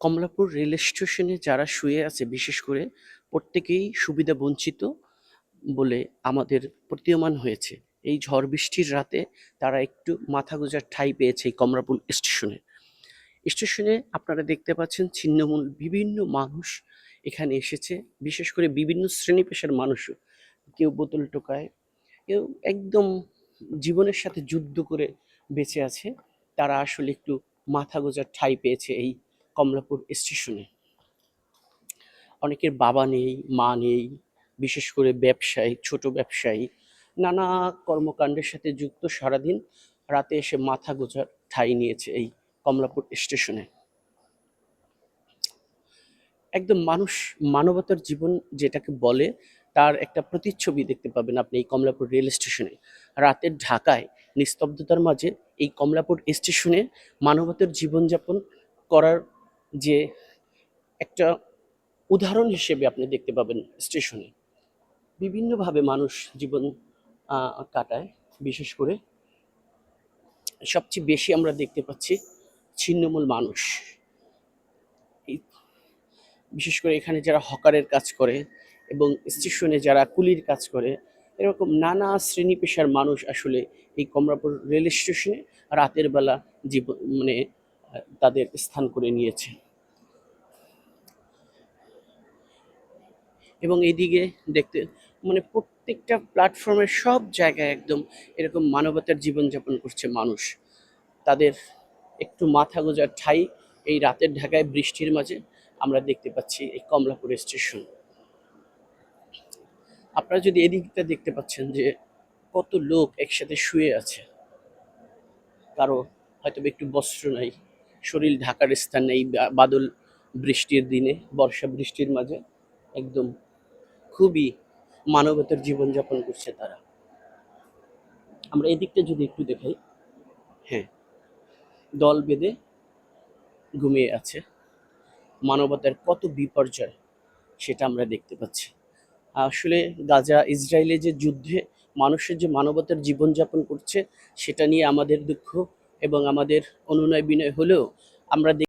Kamalapur rail স্টেশনে যারা শুয়ে আছে, বিশেষ করে প্রত্যেকেই সুবিধা বঞ্চিত বলে আমাদের প্রতীয়মান হয়েছে। এই ঝড় বৃষ্টির রাতে তারা একটু মাথা গোজার ঠাঁই পেয়েছে এই কমলাপুর স্টেশনে। স্টেশনে আপনারা দেখতে পাচ্ছেন ছিন্নমূল বিভিন্ন মানুষ এখানে এসেছে, বিশেষ করে বিভিন্ন শ্রেণি পেশার মানুষও কেউ বোতল টোকায়, কেউ একদম জীবনের সাথে যুদ্ধ করে বেঁচে আছে। তারা আসলে একটু মাথা গোজার ঠাঁই পেয়েছে এই কমলাপুর স্টেশনে। অনেকের বাবা নেই, মা নেই, বিশেষ করে ব্যবসায়ী, ছোট ব্যবসায়ী। নানা কর্মকাণ্ডের সাথে যুক্ত সারাদিন রাতে এসে মাথা গোজার ঠাঁই নিয়েছে এই কমলাপুর স্টেশনে। একদম মানুষ, মানবতার জীবন যেটাকে বলে, তার একটা প্রতিচ্ছবি দেখতে পাবেন আপনি এই কমলাপুর রেল স্টেশনে। রাতের ঢাকায় নিস্তব্ধতার মাঝে এই কমলাপুর স্টেশনে মানবতার জীবনযাপন করার যে একটা উদাহরণ হিসেবে আপনি দেখতে পাবেন স্টেশনে। বিভিন্নভাবে মানুষ জীবন কাটায়। বিশেষ করে সবচেয়ে বেশি আমরা দেখতে পাচ্ছি ছিন্নমূল মানুষ। বিশেষ করে এখানে যারা হকারের কাজ করে এবং স্টেশনে যারা কুলির কাজ করে, এরকম নানা শ্রেণি পেশার মানুষ আসলে এই কমলাপুর রেল স্টেশনে রাতের বেলা জীবন মানে তাদের স্থান করে নিয়েছে। এবং এইদিকে দেখতে মানে প্রত্যেকটা প্ল্যাটফর্মের সব জায়গায় একদম এরকম মানবতার জীবনযাপন করছে মানুষ। তাদের একটু মাথা গোজার ঠাই এই রাতের ঢাকায় বৃষ্টির মাঝে আমরা দেখতে পাচ্ছি এই কমলাপুর স্টেশন আপনারা যদি এদিকটা দেখতে পাচ্ছেন যে কত লোক একসাথে শুয়ে আছে। কারও হয়তো একটু বস্ত্র নাই, শরীর ঢাকার স্থান নেই বাদল বৃষ্টির দিনে, বর্ষা বৃষ্টির মাঝে, একদম খুবই মানবতার জীবনযাপন করছে তারা। আমরা এদিকটা যদি একটু দেখাই। হ্যাঁ দল বেঁধে ঘুমিয়ে আছে। মানবতার কত বিপর্যয় সেটা আমরা দেখতে পাচ্ছি। আসলে গাজা ইসরায়েলে যে যুদ্ধে মানুষের যে মানবতার জীবনযাপন করছে, সেটা নিয়ে আমাদের দুঃখ এবং আমাদের অনুনয় বিনয় হলেও আমরা